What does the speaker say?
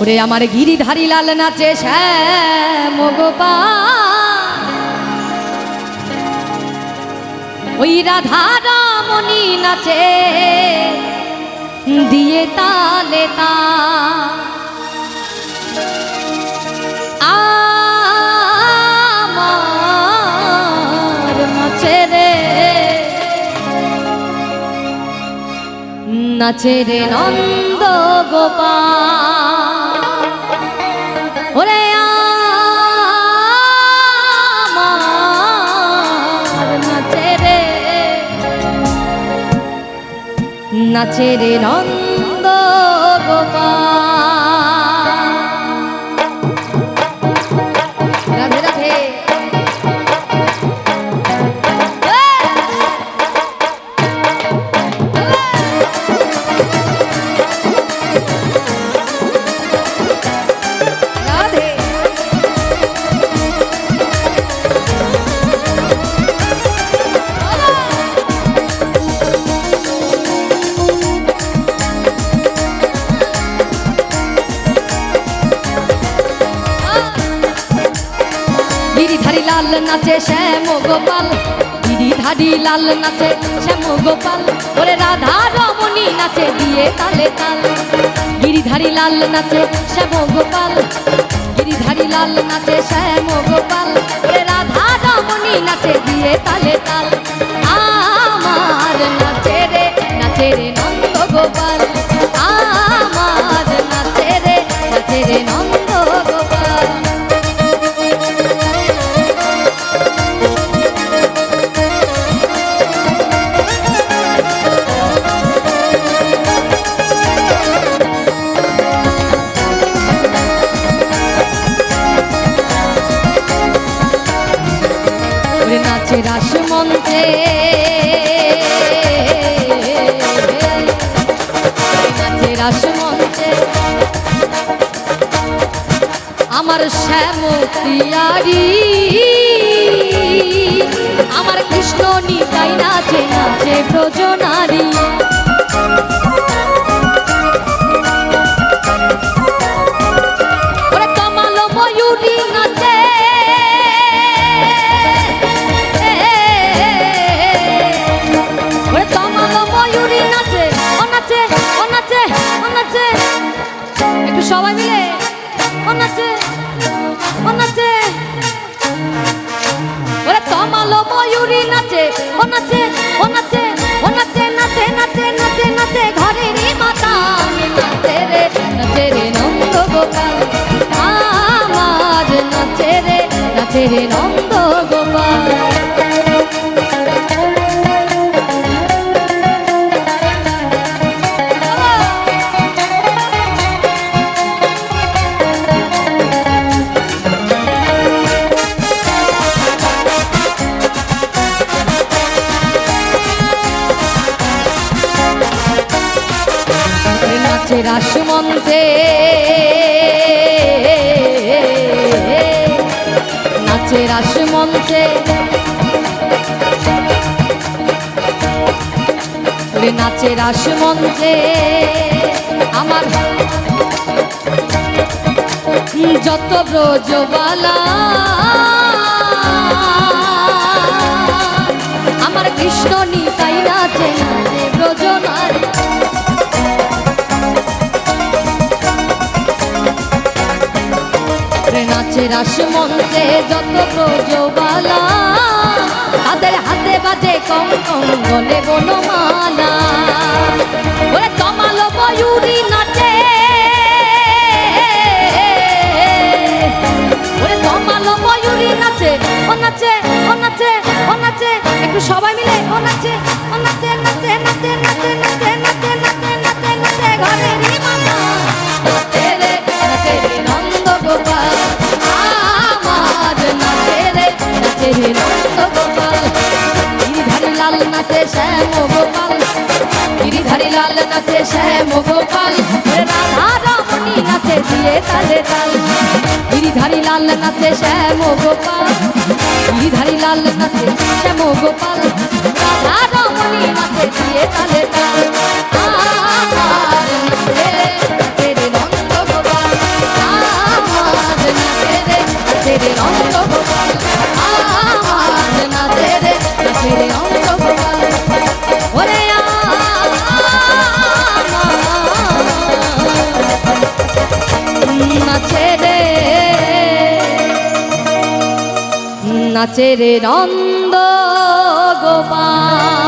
ওরে আমার গিরিধারী লাল নাচে শ্যাম গোপাল। ওই রাধা রমণী নাচে, দিয়ে তালে তা। নাচে রে নন্দ গোপাল। নাচের নন্দ গোপাল। নাচে শ্যাম গোপাল। গিরিধারী লাল নাচে শ্যাম গোপাল। ওরে রাধা রমণী নাচে দিয়ে তালে তাল। গিরিধারী লাল নাচে শ্যাম গোপাল। গিরিধারী লাল নাচে শ্যাম গোপাল। ওরে রাধা রমণী নাচে দিয়ে তালে তাল। আমার নাচে রে নাচে রে নন্দ গোপাল। আমার নাচে রে নাচে রে নন্দ যে রাসমন্ত্রে যে রাসমন্ত্রে আমার শ্যামতিয়ারি আমার কৃষ্ণ নিতাই নাচে নাচে ব্রজনারী। একটু সবাই মিলে। ও নাচে ওরে কমালো ময়ূরী নাচে ও নাচে ও নাচে ও নাচে নাচে নাচে নাচে নাচে, ঘরেরই মাতা। নাচে রে রে নন্দ গোপাল। আমার নন্দ গোপাল। রাসমন্ত্রে রাসমন্তে নাচে রাসমন্তে নাচে রাসমন্ত্রে আমার যত ব্রজবালা। আমার কৃষ্ণ নিয়ে রাস মন্ত্রে যত ব্রজবালা তাদের হাতে বাজে কম কম গলে বনমালা। ওরে ময়ূরী নাচে। ওরে তমালো ময়ূরী নাচে, ও নাচে ও নাচে ও নাচে। একটু সবাই নাচে শ্যাম গোপাল গিরিধারী লাল নাচে শ্যাম গোপাল রাধা রমণী নাচে দিয়ে তালে তাল। গিরিধারী লাল নাচে শ্যাম গোপাল গিরিধারী লাল নাচে শ্যাম গোপাল রাধা রমণী নাচে দিয়ে তালে তাল। নাচে রে গোপাল।